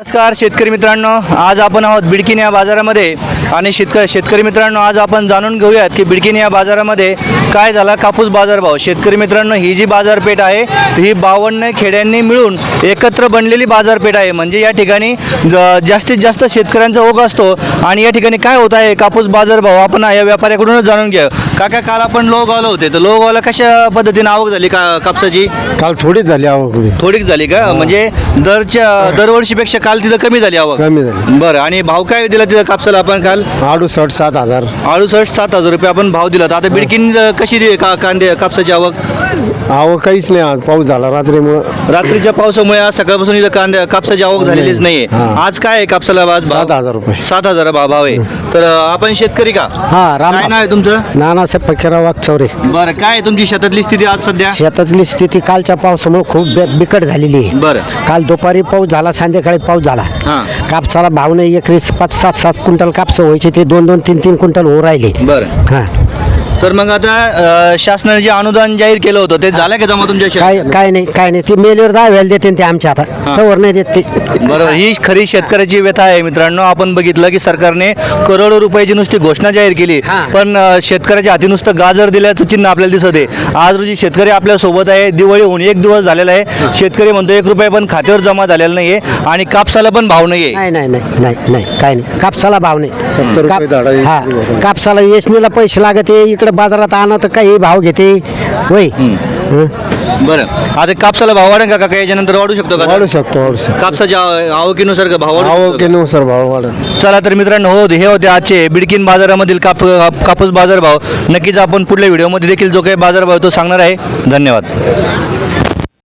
नमस्कार शेतकरी मित्रांनो. आज आपण आहोत बिडकीन या बाजारामध्ये. आणि शेतक शेतकरी मित्रांनो आज आपण जाणून घेऊयात की बिडकीन या बाजारामध्ये काय झाला कापूस बाजारभाव. शेतकरी मित्रांनो ही जी बाजारपेठ आहे ही बावन्न खेड्यांनी मिळून एकत्र बनलेली बाजारपेठ आहे. म्हणजे या ठिकाणी जास्तीत जास्त शेतकऱ्यांचा ओघ असतो. आणि या ठिकाणी काय होत आहे कापूस बाजारभाव आपण या व्यापाऱ्याकडूनच जाणून घ्या काका काल आपण लोहगावला होते. तर लोहगावला कशा पद्धतीने आवक झाली का कापसाची? काल थोडीच झाली आवक. थोडीच झाली का? म्हणजे दरच्या दरवर्षीपेक्षा काल तिथं कमी झाली आवक. कमी झाली. बरं आणि भाव काय दिला तिथं कापसाला आपण काल? अडुसष्ट सात हजार. अडुसष्ट सात हजार रुपये आपण भाव दिला. आता बिडकीन अं, कशी दे का कांदे कापसाची आवक? आवक काहीच नाही आज. पाऊस झाला रात्रीमुळं. रात्रीच्या पावसामुळे आज सकाळपासून इथं कांदे कापसाची आवक झालेलीच नाहीये. हां. आज काय आहे कापसाला आज भाव? सात हजार रुपये. सात हजार भाव भाव आहे. तर अं, आपण शेतकरी का? हा राम काय नाव आहे तुमचं? नानासाहेब फकीराव वागचौरे बरं काय आहे तुमची शेतातली स्थिती आज सध्या? शेतातली स्थिती कालच्या पावसामुळे खूप बे- बिकट झालेली आहे. बरं. काल दुपारी पाऊस झाला संध्याकाळी पाऊस झाला. हां. कापसाला भाव नाही एकरी पाच सात सात क्विंटल कापसं व्हायचे ते दोन दोन तीन तीन क्विंटल होऊ राहिले. बरं. हा. तर मग आता अं, शासनाने जे अनुदान जाहीर केलं होतं ते झालं का जमा तुमच्या काय शेतात काय नाही काय नाही. ते मेलीवर दहा वेळेला देते ते आमच्या आता. तवर नाही देत ते. बरोबर. ही खरी शेतकऱ्याची व्यथा आहे मित्रांनो. आपण बघितलं की सरकारने करोडो रुपयाची नुसती घोषणा जाहीर केली. हां. पण अ, शेतकऱ्याच्या हाती नुसतं गाजर दिल्याचं चिन्ह आपल्याला दिसत आहे. आज रोजी शेतकरी आपल्यासोबत आहे. दिवाळी होऊन एक दिवस झालेला आहे. शेतकरी म्हणतो एक रुपये पण खात्यावर जमा झालेला नाहीये आणि कापसाला पण भाव नाहीये. नाही नाही नाही नाही नाही. काय नाही. कापसाला भाव नाही. सत्तर रुपये काप- झाडं आहे. हा. कापसाला वेचणीला पैसे लागते इकडे बाजारात आणा तर काही भाव घेते. होय. बरं. आता कापसाला भाव वाढेल का? का याच्यानंतर वाढू शकतो का? वाढू शकतो वाढू शकतो. कापसाच्या आव- आवकीनुसार का भाव वाढू शकतो? आवकेनुसार भाव वाढत चला तर मित्रांनो हो हे होते आजचे बिडकीन बाजारामधील काप कापूस बाजारभाव. नक्कीच आपण पुढल्या व्हिडिओमध्ये देखील जो काही बाजारभाव आहे तो सांगणार आहे. धन्यवाद.